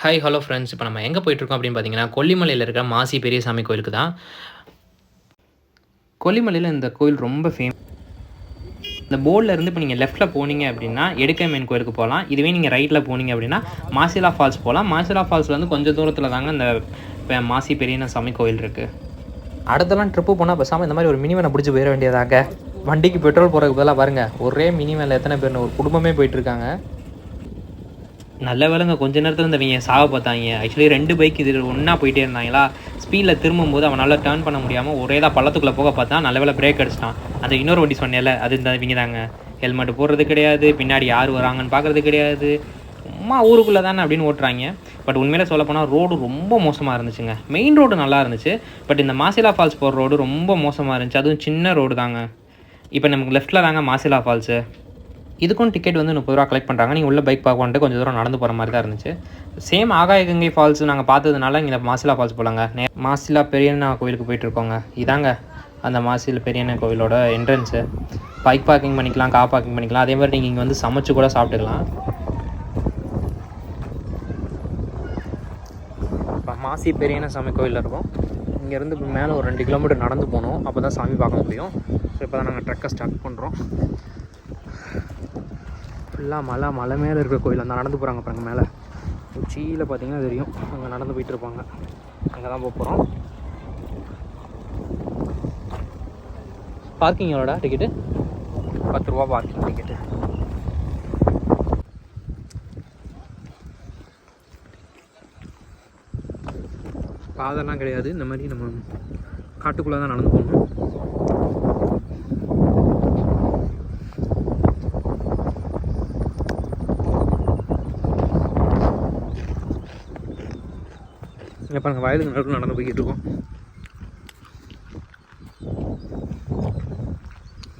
Hi hello friends இப்போ நம்ம எங்கே போயிட்டுருக்கோம் அப்படின்னு பார்த்தீங்கன்னா கொல்லிமலையில் இருக்கிற மாசி பெரியசாமி கோயிலுக்கு தான். கொல்லிமலையில் இந்த கோயில் ரொம்ப ஃபேமஸ் இந்த போர்டில் இருந்து இப்போ நீங்கள் லெஃப்ட்டில் போனீங்க அப்படின்னா எடுக்கமேன் கோயிலுக்கு போகலாம் இதுவே நீங்கள் ரைட்டில் போனீங்க அப்படின்னா மாசிலா ஃபால்ஸ் போகலாம் மாசிலா ஃபால்ஸ்லேருந்து கொஞ்சம் தூரத்தில் தாங்க இந்த மாசி பெரியனசாமி கோயில் இருக்குது அடுத்தலாம் ட்ரிப்பு போனால் பேசாமல் இந்த மாதிரி ஒரு மினிவனை பிடிச்சி போயிட வேண்டியதாங்க. வண்டிக்கு பெட்ரோல் போகிறதுக்கு பதிலாக பாருங்கள் ஒரே மினிவனில் எத்தனை பேர்னு ஒரு குடும்பமே போயிட்டுருக்காங்க நல்ல வேலைங்க. கொஞ்ச நேரத்தில் இந்த இவங்க சாவ பார்த்தாங்க. ஆக்சுவலி ரெண்டு பைக் இது ஒன்றா போயிட்டே இருந்தாங்களா? ஸ்பீடில் திரும்பும்போது அவனால் டேர்ன் பண்ண முடியாமல் ஒரே தான் பள்ளத்துக்குள்ளே போக பார்த்தா நல்ல வேலை பிரேக் அடிச்சிட்டான். அந்த இன்னொரு வண்டி சொன்னேன்ல அது இந்த இவங்க தாங்க. ஹெல்மெட் போடுறது கிடையாது பின்னாடி யார் வராங்கன்னு பார்க்குறது கிடையாது. சும்மா ஊருக்குள்ளே தானே அப்படின்னு ஓட்டுறாங்க. பட் உண்மையில சொல்லப்போனால் ரோடு ரொம்ப மோசமாக இருந்துச்சுங்க. மெயின் ரோடு நல்லா இருந்துச்சு. பட் இந்த மாசிலா ஃபால்ஸ் போகிற ரோடு ரொம்ப மோசமாக இருந்துச்சு. அதுவும் சின்ன ரோடு தாங்க. இப்போ நமக்கு லெஃப்ட்டில் தாங்க மாசிலா ஃபால்ஸு இதுக்கும் டிக்கெட் வந்து முப்பது ரூபா கலெக்ட் பண்ணுறாங்க நீங்கள் உள்ள பைக் பார்க்க வந்துட்டு கொஞ்சம் தூரம் நடந்து போகிற மாதிரி தான் இருந்துச்சு. சேம் ஆகாய கங்கை ஃபால்ஸ் நாங்கள் பார்த்ததுனால இங்கே மாசிலா ஃபால்ஸ் போகலாங்க நே மாசிலா பெரியண்ணா கோயிலுக்கு போயிட்டுருக்கோங்க இதாங்க அந்த மாசியில் பெரியண்ணா கோவிலோட என்ட்ரன்ஸு பைக் பார்க்கிங் பண்ணிக்கலாம் கார் பார்க்கிங் பண்ணிக்கலாம். அதே மாதிரி நீங்கள் இங்கே வந்து சமைச்சு கூட சாப்பிட்டுக்கலாம். இப்போ மாசி பெரியண்ண சாமி கோயிலில் இருக்கும். இங்கேருந்து இப்போ மேலே ஒரு ரெண்டு கிலோமீட்டர் நடந்து போகணும். அப்போ தான் சாமி பார்க்க முடியும். ஸோ இப்போ தான் நாங்கள் ட்ரெக்கை ஸ்டார்ட் பண்ணுறோம் ஃபுல்லாக மலை மலை மேலே இருக்கிற கோயில் அந்த நடந்து போகிறாங்க பாருங்கள் மேலே. உச்சியில் பார்த்தீங்கன்னா தெரியும். அங்கே நடந்து போயிட்டு இருப்பாங்க. அங்கே தான் போக போகிறோம் பார்க்கிங் எவ்வளோடா டிக்கெட்டு பத்து ரூபா பார்க்கிங் டிக்கெட்டு பாதெல்லாம் கிடையாது. இந்த மாதிரி நம்ம காட்டுக்குள்ளே தான் நடந்து போகணும். இங்கே பாருங்க வயலுக்கு நடுவில் நடந்து போய்கிட்டு இருக்கோம்.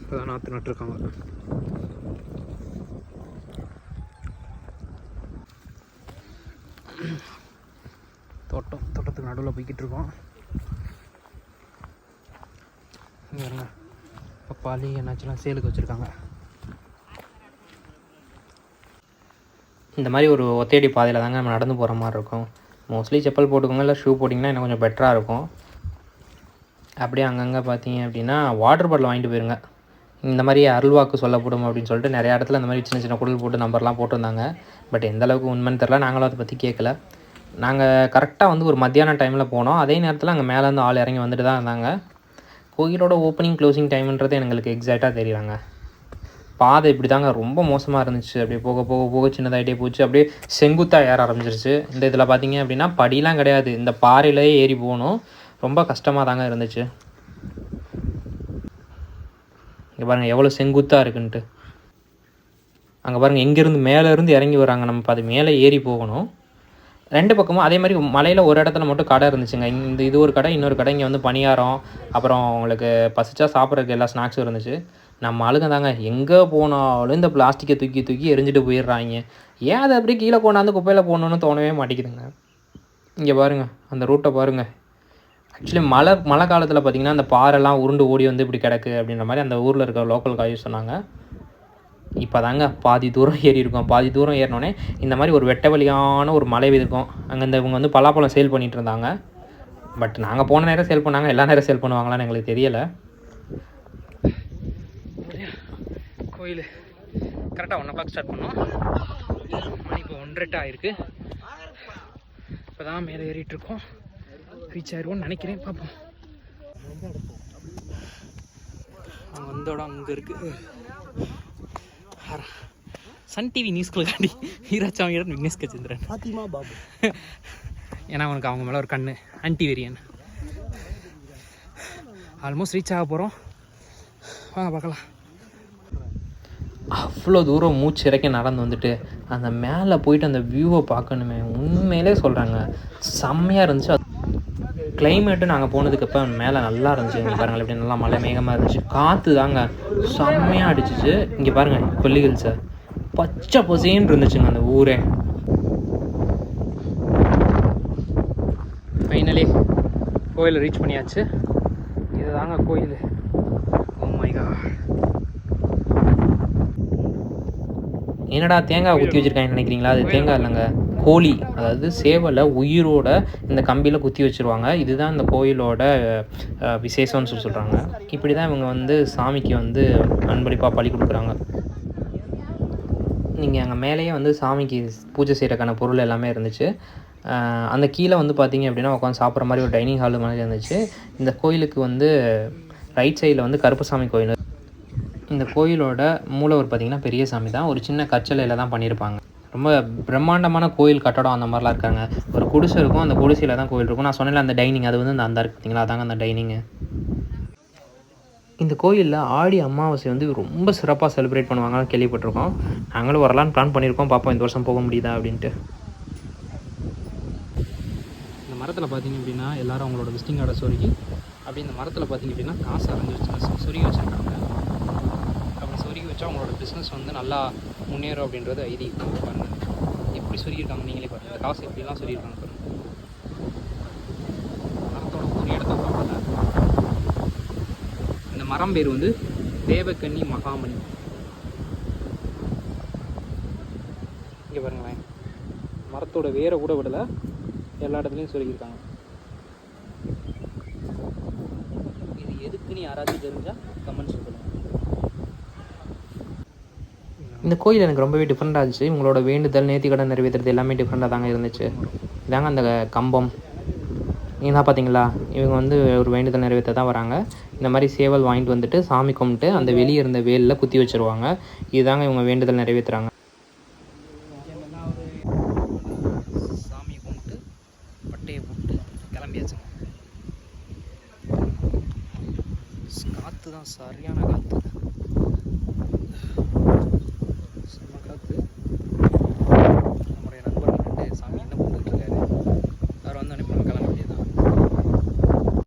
இப்போதான் நாற்று நட்டுருக்காங்க. தோட்டம் தோட்டத்துக்கு நடுவில் போய்கிட்டு இருக்கோம். இப்போ பாருங்க பப்பாளி என்னாச்சுலாம் சேலுக்கு வச்சுருக்காங்க. இந்த மாதிரி ஒரு ஒத்தையடி பாதையில் தாங்க நம்ம நடந்து போகிற மாதிரி இருக்கும். மோஸ்ட்லி செப்பல் போட்டுக்கோங்க இல்லை ஷூ போட்டிங்கன்னா இன்னும் கொஞ்சம் பெட்டராக இருக்கும். அப்படியே அங்கங்கே பார்த்தீங்க அப்படின்னா வாட்டர் பாட்டில் வாங்கிட்டு போயிருங்க. இந்த மாதிரி அருள்வாக்கு சொல்லப்படும் அப்படின்னு சொல்லிட்டு நிறைய இடத்துல இந்த மாதிரி சின்ன சின்ன குடல் போட்டு நம்பர்லாம் போட்டிருந்தாங்க. பட் எந்த அளவுக்கு உண்மைன்னு தெரில நாங்களும் அதை பற்றி கேட்கல. நாங்கள் கரெக்டாக வந்து ஒரு மத்தியான டைமில் போனோம். அதே நேரத்தில் அங்கே மேலேருந்து ஆள் இறங்கி வந்துட்டு தான் இருந்தாங்க. கோயிலோட ஓப்பனிங் க்ளோசிங் டைம்ன்றது எங்களுக்கு எக்ஸாக்டாக தெரியலாங்க பாதை இப்படி தாங்க ரொம்ப மோசமாக இருந்துச்சு. அப்படியே போக போக போக சின்னதாகிட்டே போச்சு. அப்படியே செங்குத்தாக ஏற ஆரம்பிச்சிருச்சு. இந்த இதில் பார்த்தீங்க அப்படின்னா படிலாம் கிடையாது. இந்த பாறையிலேயே ஏறி போகணும். ரொம்ப கஷ்டமாக தாங்க இருந்துச்சு. இங்கே பாருங்கள் எவ்வளோ செங்குத்தாக இருக்குன்ட்டு. அங்கே பாருங்கள் எங்கேருந்து மேலேருந்து இறங்கி வராங்க நம்ம அது மேலே ஏறி போகணும். ரெண்டு பக்கமும் அதே மாதிரி மலையில் ஒரு இடத்துல மட்டும் கடை இருந்துச்சுங்க. இந்த இது ஒரு கடை இன்னொரு கடை. இங்கே வந்து பணியாரம் அப்புறம் உங்களுக்கு பசிச்சா சாப்பிட்றதுக்கு எல்லா ஸ்நாக்ஸும் இருந்துச்சு. நம்ம ஆளுங்க தாங்க எங்கே போனாலும் இந்த பிளாஸ்டிக்கை தூக்கி தூக்கி எரிஞ்சிட்டு போயிடுறாங்க. ஏன் அதை அப்படியே கீழே கொண்டாந்து குப்பையில் போடணுன்னு தோணவே மாட்டேங்குதுங்க. இங்கே பாருங்கள் அந்த ரூட்டை பாருங்கள் ஆக்சுவலி மழை மழை காலத்தில் பார்த்தீங்கன்னா அந்த பாறைலாம் உருண்டு ஓடி வந்து இப்படி கிடக்கு அப்படின்ற மாதிரி அந்த ஊரில் இருக்கிற லோக்கல் காய் சொன்னாங்க. இப்போ தாங்க பாதி தூரம் ஏறி இருக்கோம். பாதி தூரம் ஏறினோடனே இந்த மாதிரி ஒரு வெட்ட வழியான ஒரு மலை இருக்கும் அங்கே இந்த இவங்க வந்து பலாப்பழம் சேல் பண்ணிகிட்டு இருந்தாங்க. பட் நாங்கள் போன நேரம் சேல் பண்ணாங்க எல்லா நேரம் சேல் பண்ணுவாங்களான்னு எங்களுக்கு தெரியலை. கோயில். கரெக்டாக ஒன் ஓ கிளாக் ஸ்டார்ட் பண்ணோம். மணி இப்போ ஒன்றரை ஆயிருக்கு. இப்போ தான் மேலே ஏறிட்டு இருக்கோம். ரீச் ஆயிருவோம்னு நினைக்கிறேன். பார்ப்போம். அங்கே வந்த இடம் அங்கே இருக்குது சன் டிவி நியூஸ்களுக்காண்டி வீராசாமியோட விக்னேஷ் கச்சந்திரன் ஃபாத்திமா பாபு. ஏன்னா அவனுக்கு அவங்க மேலே ஒரு கண்ணு. ஆன்டி வெரியன் ஆல்மோஸ்ட் ரீச் ஆக போகிறோம் வாங்க பார்க்கலாம். அவ்வளோ தூரம் மூச்சு இறக்கி நடந்து வந்துட்டு அந்த மேலே போயிட்டு அந்த வியூவை பார்க்கணுமே. உண்மையிலே சொல்கிறாங்க செம்மையாக இருந்துச்சு. கிளைமேட்டு நாங்கள் போனதுக்கு அப்போ மேலே நல்லா இருந்துச்சு. இங்கே பாருங்கள் எப்படி நல்லா மழை மேகமாக இருந்துச்சு. காற்று தாங்க செம்மையாக அடிச்சிச்சு. இங்கே பாருங்கள் கொல்லிகள் சார் பச்சை பசேன்னு இருந்துச்சுங்க அந்த ஊரே. ஃபைனலி கோயிலை ரீச் பண்ணியாச்சு. இதுதாங்க கோயில் ஓ மை காட் என்னடா தேங்காய் குத்தி வச்சிருக்காங்கன்னு நினைக்கிறீங்களா? அது தேங்காய் இல்லைங்க. கோழி அதாவது சேவலை உயிரோட இந்த கம்பியில் குத்தி வச்சுருவாங்க. இதுதான் இந்த கோயிலோட விசேஷம்னு சொல்லி சொல்கிறாங்க இப்படி தான் இவங்க வந்து சாமிக்கு வந்து அன்பளிப்பாக பழி கொடுக்குறாங்க. நீங்கள் அங்கே மேலேயே வந்து சாமிக்கு பூஜை செய்கிறக்கான பொருள் எல்லாமே இருந்துச்சு. அந்த கீழே வந்து பார்த்தீங்க அப்படின்னா உட்காந்து சாப்பிட்ற மாதிரி ஒரு டைனிங் ஹால் மாதிரி இருந்துச்சு. இந்த கோயிலுக்கு வந்து ரைட் சைடில் வந்து கருப்பசாமி கோயில் இந்த கோயிலோட மூலவர் பார்த்தீங்கன்னா பெரிய சாமி தான். ஒரு சின்ன கச்சலையில் தான் பண்ணியிருப்பாங்க ரொம்ப பிரம்மாண்டமான கோயில் கட்டடம் அந்த மாதிரிலாம் இருக்காங்க. ஒரு குடிசை இருக்கும். அந்த குடிசையில் தான் கோயில் இருக்கும். நான் சொன்னேன் அந்த டைனிங் அது வந்து அந்த அந்த இருக்கு அதாங்க அந்த டைனிங்கு. இந்த கோயிலில் ஆடி அமாவாசை வந்து ரொம்ப சிறப்பாக செலிப்ரேட் பண்ணுவாங்கன்னு கேள்விப்பட்டிருக்கோம். நாங்களும் வரலான்னு பிளான் பண்ணியிருக்கோம். பார்ப்போம் இந்த வருஷம் போக முடியுதா அப்படின்ட்டு. இந்த மரத்தில் பார்த்தீங்க அப்படின்னா எல்லாரும் அவங்களோட விசிட்டிங் கார்டை சொருகி அப்படி இந்த மரத்தில் பார்த்தீங்க அப்படின்னா காசு அரைஞ்சி வச்சு சொருகி வச்சுருக்காங்க. வச்சா அவங்களோட பிஸ்னஸ் வந்து நல்லா முன்னேறும் அப்படின்றது ஐதீகம். பாருங்கள் எப்படி சொல்லியிருக்காங்க நீங்களே பாருங்கள் காசு எப்படிலாம் சொல்லியிருக்காங்க பாருங்கள் மரத்தோட ஒரு இடத்த பார்க்கல இந்த மரம் பேர் வந்து தேவக்கன்னி மகாமணி. இங்கே பாருங்களேன் மரத்தோட வேரை கூட விடலை. எல்லா இடத்துலையும் சொல்லியிருக்காங்க. இது எதுக்குன்னு யாராச்சும் தெரிஞ்சால் கமெண்ட்ஸ் இந்த கோயில் எனக்கு ரொம்பவே டிஃப்ரெண்ட்டாக இருந்துச்சு. உங்களோட வேண்டுதல் நேர்த்திக்கடன் நிறைவேற்றுறது எல்லாமே டிஃப்ரெண்ட்டாக தாங்க இருந்துச்சு. இதாங்க அந்த கம்பம். நீங்கள் பார்த்தீங்களா இவங்க வந்து ஒரு வேண்டுதல் நிறைவேற்ற தான் வராங்க. இந்த மாதிரி சேவல் வாங்கிட்டு வந்துட்டு சாமி கும்பிட்டு அந்த வெளியே இருந்த வேலில் குத்தி வச்சிருவாங்க. இதுதாங்க இவங்க வேண்டுதல் நிறைவேற்றுறாங்க சாமி கும்பிட்டு பட்டையை போட்டு கிளம்பியாச்சுங்க காற்று தான் சரியான காற்று